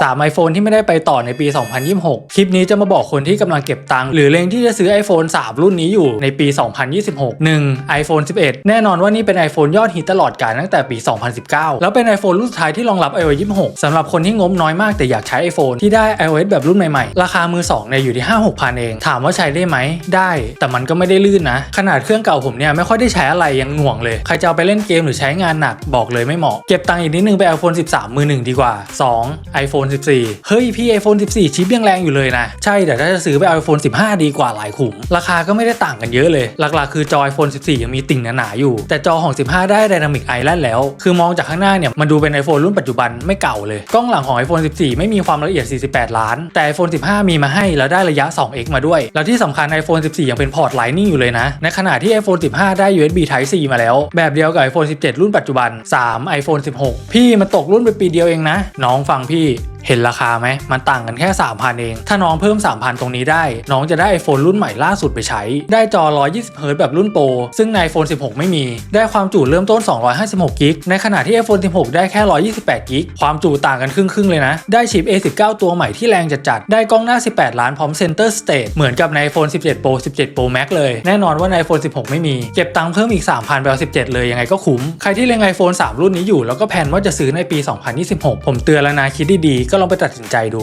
3 iPhone ที่ไม่ได้ไปต่อในปี 2026 คลิปนี้จะมาบอกคนที่กำลังเก็บตังค์หรือเล็งที่จะซื้อ iPhone 3 รุ่นนี้อยู่ในปี 2026 1. iPhone 11 แน่นอนว่านี่เป็น iPhone ยอดฮิตตลอดกาลตั้งแต่ปี 2019 แล้วเป็น iPhone รุ่นสุดท้ายที่รองรับ iOS 26สำหรับคนที่งบน้อยมากแต่อยากใช้ iPhone ที่ได้ iOS แบบรุ่นใหม่ๆ ราคามือ2เนี่ยอยู่ที่ 5 6พันเอง ถามว่าใช้ได้ไหม ได้ แต่มันก็ไม่ได้ลื่นนะ ขนาดเครื่องเก่าผมเนี่ยไม่ค่อยได้ใช้อะไรยังหน่วงเลย ใครจะเอาไปเล่นเกมหรือใช้งานหนักบอกเลยไม่เหมาะ เก็บตังค์อีกนิดนึงไป iPhone 13 มือหนึ่งดีกว่า 2. iPhone iPhone 14 เฮ้ยพี่ iPhone 14 ชิปยังแรงอยู่เลยนะ ใช่แต่ถ้าจะซื้อไป iPhone 15 ดีกว่าหลายขุม ราคาก็ไม่ได้ต่างกันเยอะเลย หลักๆ คือจอ iPhone 14 ยังมีติ่งหนาๆอยู่ แต่จอของ 15 ได้ Dynamic Island แล้ว คือมองจากข้างหน้าเนี่ยมันดูเป็น iPhone รุ่นปัจจุบันไม่เก่าเลย กล้องหลังของ iPhone 14 ไม่มีความละเอียด 48 ล้าน แต่ iPhone 15 มีมาให้แล้วได้ระยะ 2x มาด้วย แล้วที่สำคัญ iPhone 14 ยังเป็นพอร์ต Lightning อยู่เลยนะ ในขณะที่ iPhone 15 ได้ USB Type C มาแล้ว แบบเดียวกับ iPhone 17 รุ่นปัจจุบัน 3. iPhone 16 พี่มันตกรุ่นไปปีเดียวเองนะ น้องฟังพี่ เห็นราคาไหม มันต่างกันแค่ 3,000 เอง ถ้าน้องเพิ่ม 3,000 ตรงนี้ได้ น้องจะได้ iPhone รุ่นใหม่ล่าสุดไปใช้ ได้จอ 120 Hz แบบรุ่นโปร ซึ่งใน iPhone 16 ไม่มี ได้ความจุเริ่มต้น 256กิกในขณะที่ iPhone 16 ได้แค่ 128กิกความจุต่างกันครึ่งๆเลยนะ ได้ชิป A19 ตัวใหม่ที่แรงจัดๆ ได้กล้องหน้า 18 ล้านพร้อม Center Stage เหมือนกับใน iPhone 17 Pro 17 Pro Max เลย แน่นอนว่าใน iPhone 16 ไม่มี เก็บตังค์เพิ่มอีก 3,000ไปเอา17 เลยยังไงก็คุ้ม ใครที่เล็ง iPhone 3 รุ่นนี้อยู่แล้วก็แผนว่าจะซื้อในปี 2026 ผมเตือนแล้วนะคิดดีๆก็ลองไปตัดสินใจดู